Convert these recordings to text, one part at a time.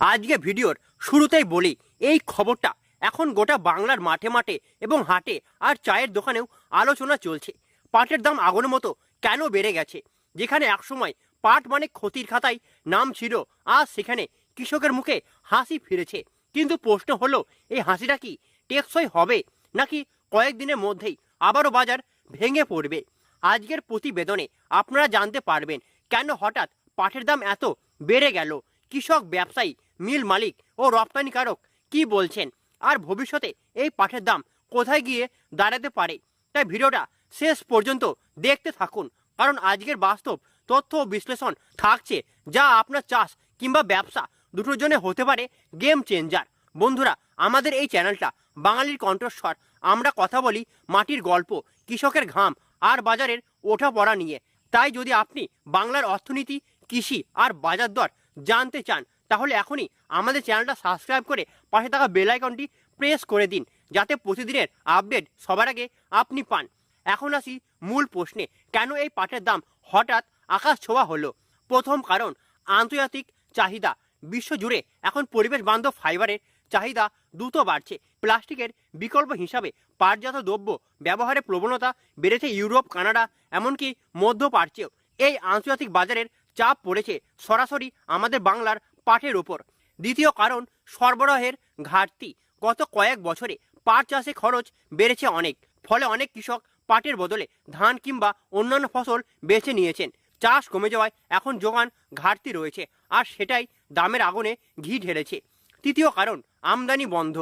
আজকে ভিডিওর শুরুতেই বলি, এই খবরটা এখন গোটা বাংলার মাঠে মাঠে এবং হাটে আর চায়ের দোকানেও আলোচনা চলছে। পাটের দাম আগুনের মতো কেন বেড়ে গেছে? যেখানে একসময় পাট মানে ক্ষতির খাতায় নাম ছিল আজ সেখানে কৃষকের মুখে হাসি ফিরেছে। কিন্তু প্রশ্ন হলো, এই হাসিটা কি টেকসই হবে, নাকি কয়েকদিনের মধ্যেই আবারও বাজার ভেঙে পড়বে? আজকের প্রতিবেদনে আপনারা জানতে পারবেন, কেন হঠাৎ পাটের দাম এত বেড়ে গেল? কৃষক, ব্যবসায়ী, মিল মালিক ও রপ্তানিকারক কি বলছেন? আর ভবিষ্যতে এই পাঠের দাম কোথায় গিয়ে দাঁড়াতে পারে? তাই ভিডিওটা শেষ পর্যন্ত দেখতে থাকুন, কারণ আজকের বাস্তব তথ্য ও বিশ্লেষণ থাকছে যা আপনার চাষ কিংবা ব্যবসা দুটোর জন্য হতে পারে গেম চেঞ্জার বন্ধুরা, আমাদের এই চ্যানেলটা বাঙালির কণ্ঠস্বর। আমরা কথা বলি মাটির গল্প, কৃষকের ঘাম আর বাজারের ওঠা পড়া নিয়ে। তাই যদি আপনি বাংলার অর্থনীতি, কৃষি আর বাজার দর জানতে চান, তাহলে এখনই আমাদের চ্যানেলটা সাবস্ক্রাইব করে পাশে থাকা বেল আইকনটি প্রেস করে দিন, যাতে প্রতিদিনের আপডেট সবার আগে আপনি পান। এখন আসি মূল প্রশ্নে, কেন এই পাটের দাম হঠাৎ আকাশ ছোঁয়া হলো? প্রথম কারণ, আন্তর্জাতিক চাহিদা। বিশ্বজুড়ে এখন পরিবেশ বান্ধব ফাইবারের চাহিদা দ্রুত বাড়ছে। প্লাস্টিকের বিকল্প হিসাবে পাটজাত দ্রব্য ব্যবহারের প্রবণতা বেড়েছে ইউরোপ, কানাডা, এমনকি মধ্য মধ্যপ্রাচ্যেও। এই আন্তর্জাতিক বাজারের চাপ পড়েছে সরাসরি আমাদের বাংলার পাটের ওপর। দ্বিতীয় কারণ, সরবরাহের ঘাটতি। গত কয়েক বছরে পাট চাষে খরচ বেড়েছে অনেক, ফলে অনেক কৃষক পাটের বদলে ধান কিংবা অন্যান্য ফসল বেছে নিয়েছেন। চাষ কমে যাওয়ায় এখন যোগান ঘাটতি রয়েছে, আর সেটাই দামের আগুনে ঘি ঢেলেছে। তৃতীয় কারণ, আমদানি বন্ধ।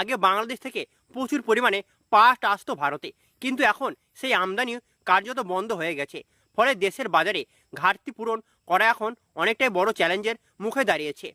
আগে বাংলাদেশ থেকে প্রচুর পরিমাণে পাট আসতো ভারতে, কিন্তু এখন সেই আমদানি কার্যত বন্ধ হয়ে গেছে। ফলে দেশের বাজারে ঘাটতি পূরণ করা এখন অনেকটাই বড় চ্যালেঞ্জের মুখে দাঁড়িয়েছে।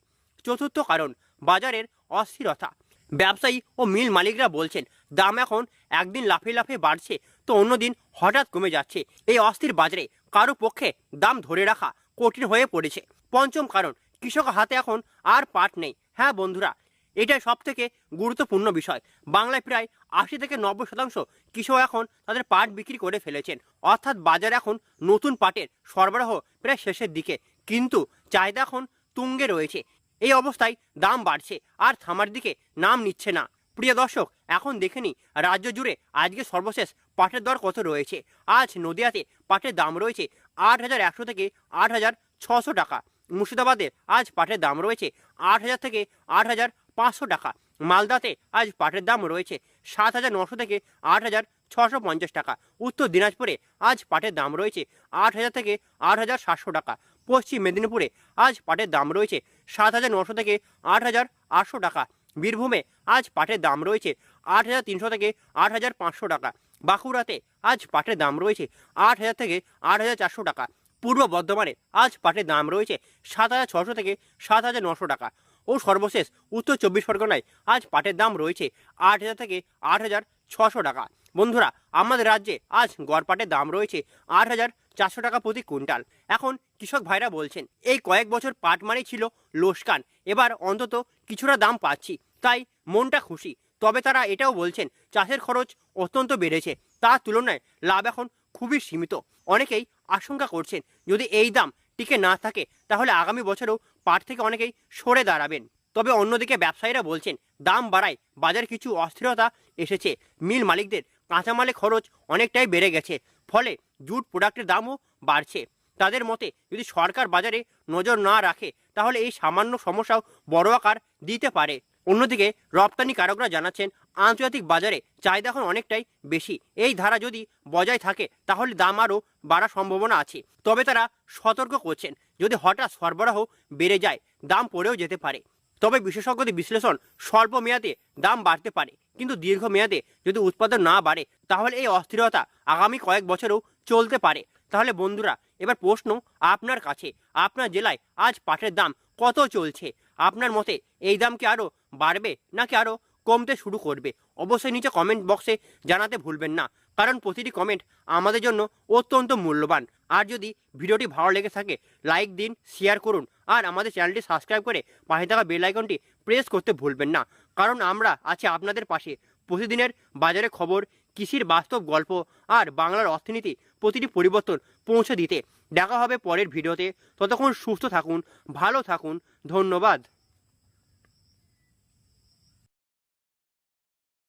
চতুর্থ কারণ, বাজারের অস্থিরতা। ব্যবসায়ী ও মিল মালিকরা বলছেন, দাম এখন একদিন লাফে লাফে বাড়ছে, তো অন্যদিন হঠাৎ কমে যাচ্ছে। এই অস্থির বাজারে কারও পক্ষে দাম ধরে রাখা কঠিন হয়ে পড়েছে। পঞ্চম কারণ, কৃষক হাতে এখন আর পাট নেই। হ্যাঁ বন্ধুরা এটাই সব থেকে গুরুত্বপূর্ণ বিষয়। বাংলায় প্রায় আশি থেকে নব্বই শতাংশ কৃষক এখন তাদের পাট বিক্রি করে ফেলেছেন। অর্থাৎ বাজারে এখন নতুন পাটের সরবরাহ প্রায় শেষের দিকে। কিন্তু চাহিদা এখন তুঙ্গে রয়েছে। এই অবস্থায় দাম বাড়ছে আর থামার দিকে নাম নিচ্ছে না। প্রিয় দর্শক, এখন দেখে নি রাজ্য জুড়ে আজকে সর্বশেষ পাটের দর কত রয়েছে। আজ নদিয়াতে পাটের দাম রয়েছে আট হাজার একশো থেকে আট হাজার ছশো টাকা। মুর্শিদাবাদে আজ পাটের দাম রয়েছে আট হাজার থেকে আট হাজার পাঁচশো টাকা। মালদাতে আজ পাটের দাম রয়েছে সাত হাজার নশো থেকে আট হাজার ছশো পঞ্চাশ টাকা। উত্তর দিনাজপুরে আজ পাটের দাম রয়েছে আট হাজার থেকে আট হাজার সাতশো টাকা। পশ্চিম মেদিনীপুরে আজ পাটের দাম রয়েছে সাত হাজার নশো থেকে আট হাজার আটশো টাকা। বীরভূমে আজ পাটের দাম রয়েছে আট হাজার তিনশো থেকে আট হাজার পাঁচশো টাকা। বাঁকুড়াতে আজ পাটের দাম রয়েছে আট হাজার থেকে আট হাজার চারশো টাকা। পূর্ব বর্ধমানে আজ পাটের দাম রয়েছে সাত হাজার ছশো থেকে সাত হাজার নশো টাকা। ও সর্বশেষ উত্তর চব্বিশ পরগনায় আজ পাটের দাম রয়েছে আট হাজার থেকে আট হাজার ছশো টাকা। বন্ধুরা, আমাদের রাজ্যে আজ গড় পাটের দাম রয়েছে আট হাজার চারশো টাকা প্রতি কুইন্টাল। এখন কৃষক ভাইরা বলছেন, এই কয়েক বছর পাট মানেই ছিল লোসকান এবার অন্তত কিছুটা দাম পাচ্ছি, তাই মনটা খুশি। তবে তারা এটাও বলছেন, চাষের খরচ অত্যন্ত বেড়েছে, তার তুলনায় লাভ এখন খুবই সীমিত। অনেকেই আশঙ্কা করছেন, যদি এই দাম টিকে না থাকে, তাহলে আগামী বছরেও পাট থেকে অনেকেই সরে দাঁড়াবেন। তবে অন্যদিকে ব্যবসায়ীরা বলছেন, দাম বাড়ায় বাজার কিছু অস্থিরতা এসেছে। মিল মালিকদের কাঁচামালে খরচ অনেকটাই বেড়ে গেছে, ফলে জুট প্রোডাক্টের দামও বাড়ছে। তাদের মতে, যদি সরকার বাজারে নজর না রাখে, তাহলে এই সামান্য সমস্যাও বড় আকার দিতে পারে। অন্যদিকে রপ্তানিকারকরা জানাচ্ছেন আন্তর্জাতিক বাজারে চাহিদা এখন অনেকটাই বেশি। এই ধারা যদি বজায় থাকে, তাহলে দাম আরও বাড়ার সম্ভাবনা আছে। তবে তারা সতর্ক করছেন, যদি হঠাৎ সরবরাহ বেড়ে যায়, দাম পড়েও যেতে পারে। তবে বিশেষজ্ঞদের বিশ্লেষণ, স্বল্প মেয়াদে দাম বাড়তে পারে। কিন্তু দীর্ঘ মেয়াদে যদি উৎপাদন না বাড়ে, তাহলে এই অস্থিরতা আগামী কয়েক বছরেও চলতে পারে। তাহলে বন্ধুরা, এবার প্রশ্ন আপনার কাছে। আপনার জেলায় আজ পাটের দাম কত চলছে? আপনার মতে এই দাম কি আরও বাড়বে, নাকি আরও কমতে শুরু করবে। অবশ্যই নিচে কমেন্ট বক্সে জানাতে ভুলবেন না। কারণ প্রতিটি কমেন্ট আমাদের জন্য অত্যন্ত মূল্যবান। আর যদি ভিডিওটি ভালো লেগে থাকে লাইক দিন শেয়ার করুন। আর আমাদের চ্যানেলটি সাবস্ক্রাইব করে পাশে থাকা বেল আইকনটি প্রেস করতে ভুলবেন না। কারণ আমরা আছি আপনাদের পাশে। প্রতিদিনের বাজারে খবর, কৃষির বাস্তব গল্প আর বাংলার অর্থনীতি প্রতিটি পরিবর্তন পৌঁছে দিতে। দেখা হবে পরের ভিডিওতে। ততক্ষণ সুস্থ থাকুন, ভালো থাকুন। ধন্যবাদ।